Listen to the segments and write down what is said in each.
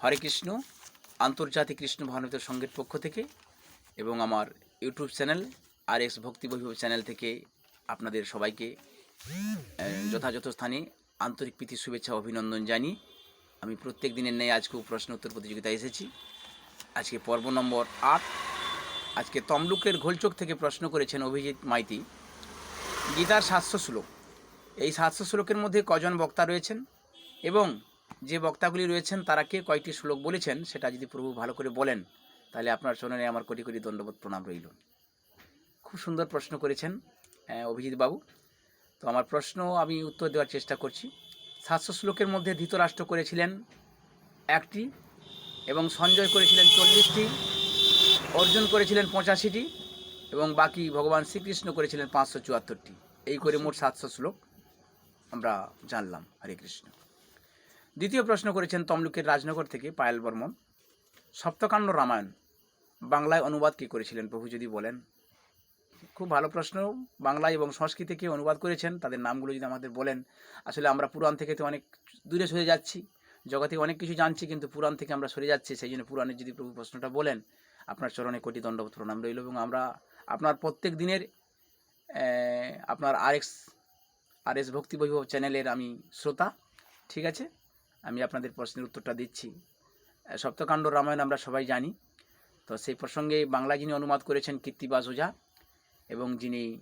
হরে কৃষ্ণ, আন্তর্জাতিক কৃষ্ণ ভানুত সঙ্গের পক্ষ থেকে এবং আমার ইউটিউব চ্যানেল আর এক্স ভক্তি বৈভব চ্যানেল থেকে আপনাদের সবাইকে যথাযথ স্থানে আন্তরিক প্রীতি, শুভেচ্ছা, অভিনন্দন জানি আমি প্রত্যেক দিনের ন্যায় আজকেও প্রশ্ন উত্তর প্রতিযোগিতায় এসেছি। আজকে পর্ব নম্বর আট। আজকে তমলুকের ঘোলচোক থেকে প্রশ্ন করেছেন অভিজিৎ মাইতি। গীতার সাতশো শ্লোক। এই সাতশো শ্লোকের মধ্যে কজন বক্তা রয়েছেন এবং যে বক্তাগুলি রয়েছেন, তারা কে কয়টি শ্লোক বলেছেন, সেটা যদি প্রভু ভালো করে বলেন, তাহলে আপনার চরণে আমার কোটি কোটি দণ্ডবোধ প্রণাম রইল। খুব সুন্দর প্রশ্ন করেছেন অভিজিৎ বাবু। তো আমার প্রশ্ন, আমি উত্তর দেওয়ার চেষ্টা করছি। সাতশো শ্লোকের মধ্যে ধৃতরাষ্ট্র করেছিলেন একটি, এবং সঞ্জয় করেছিলেন চল্লিশটি, অর্জুন করেছিলেন পঁচাশিটি, এবং বাকি ভগবান শ্রীকৃষ্ণ করেছিলেন পাঁচশো চুয়াত্তরটি। এই করে মোট সাতশো শ্লোক আমরা জানলাম। হরে কৃষ্ণ। দ্বিতীয় প্রশ্ন করেছেন তমলুকের রাজনগর থেকে পায়েল বর্মন। সপ্তকাণ্ড রামায়ণ, বাংলায় অনুবাদ কে করেছিলেন প্রভু যদি বলেন? খুব ভালো প্রশ্ন। বাংলায় এবং সংস্কৃতে কে অনুবাদ করেছেন, তাদের নামগুলো যদি আমাদের বলেন। আসলে আমরা পুরাণ থেকে তো অনেক দূরে সরে যাচ্ছি। জগতে অনেক কিছু জানছি, কিন্তু পুরাণ থেকে আমরা সরে যাচ্ছি। সেই জন্য পুরাণের যদি প্রভু প্রশ্নটা বলেন, আপনার চরণে কোটি দণ্ডবোধ প্রণাম রইল এবং আমরা আপনার প্রত্যেক দিনের আপনার আরএক্স আর এস ভক্তি বৈভব চ্যানেলের আমি শ্রোতা। ঠিক আছে? আমি আপনাদের প্রশ্নের উত্তরটা দিচ্ছি। সপ্তকাণ্ড রামায়ণ আমরা সবাই জানি। তো সেই প্রসঙ্গে বাংলা যিনি অনুবাদ করেছেন কীর্তিবাস ওঝা এবং যিনি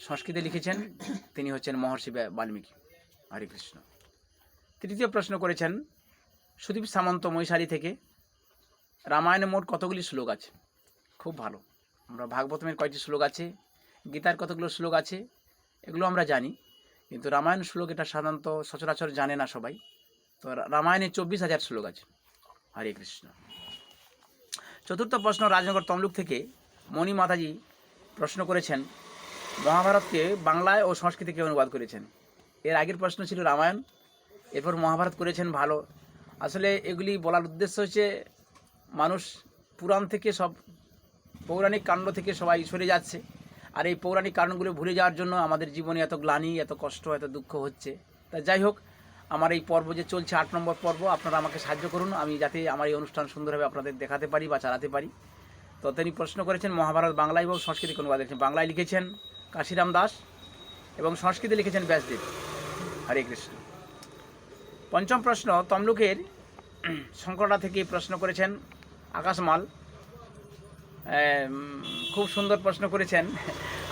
সংস্কৃতে লিখেছেন, তিনি হচ্ছেন মহর্ষি বাল্মীকি। হরে কৃষ্ণ। তৃতীয় প্রশ্ন করেছেন, সুদীপ সামন্ত মৈশালী থেকে, রামায়ণে মোট কতগুলি শ্লোক আছে? খুব ভালো। আমরা ভাগবতমের কয়টি শ্লোক আছে, গীতার কতগুলো শ্লোক আছে, এগুলো আমরা জানি। কিন্তু রামায়ণ শ্লোক এটা সাধারণত সচরাচর জানে না সবাই। তো রামায়ণে চব্বিশ হাজার শ্লোক আছে। হরে কৃষ্ণ। চতুর্থ প্রশ্ন রাজনগর তমলুক থেকে মণি মাতাজি প্রশ্ন করেছেন, মহাভারতকে বাংলায় ও সংস্কৃতিকে অনুবাদ করেছেন। এর আগের প্রশ্ন ছিল রামায়ণ, এরপর মহাভারত করেছেন ভালো। আসলে এগুলি বলার উদ্দেশ্য হচ্ছে মানুষ পুরাণ থেকে সব, পৌরাণিক কাণ্ড থেকে সবাই সরে যাচ্ছে। আর এই পৌরাণিক কারণগুলো ভুলে যাওয়ার জন্য আমাদের জীবনে এত গ্লানি, এত কষ্ট, এত দুঃখ হচ্ছে। তা যাই হোক আমার এই পর্ব যে চলছে, আট নম্বর পর্ব, আপনারা আমাকে সাহায্য করুন। আমি যাতে আমার এই অনুষ্ঠান সুন্দরভাবে আপনাদের দেখাতে পারি বা চালাতে পারি। তো তিনি প্রশ্ন করেছেন, মহাভারত বাংলায় এবং সংস্কৃতি অনুবাদ লিখেছেন বাংলায় লিখেছেন কাশিরাম দাস এবং সংস্কৃতি লিখেছেন ব্যাসদেব। হরে কৃষ্ণ। পঞ্চম প্রশ্ন, তমলুকের শঙ্করটা থেকে প্রশ্ন করেছেন আকাশমাল। খুব সুন্দর প্রশ্ন করেছেন।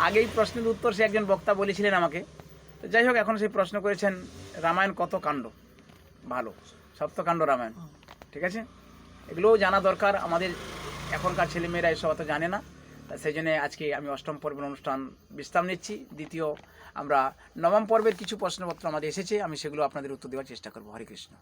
আগেই প্রশ্নের উত্তর সে একজন বক্তা বলেছিলেন আমাকে। তো যাই হোক, এখন সেই প্রশ্ন করেছেন, রামায়ণ কত কাণ্ড? ভালো সপ্তকাণ্ড রামায়ণ, ঠিক আছে? এগুলোও জানা দরকার, আমাদের এখনকার ছেলেমেয়েরা এসব অত জানে না, তা সেই জন্যে আজকে আমি অষ্টম পর্বের অনুষ্ঠান বিশ্রাম নিচ্ছি। দ্বিতীয়, আমরা নবম পর্বের কিছু প্রশ্নপত্র আমাদের এসেছে, আমি সেগুলো আপনাদের উত্তর দেওয়ার চেষ্টা করব। হরে কৃষ্ণ।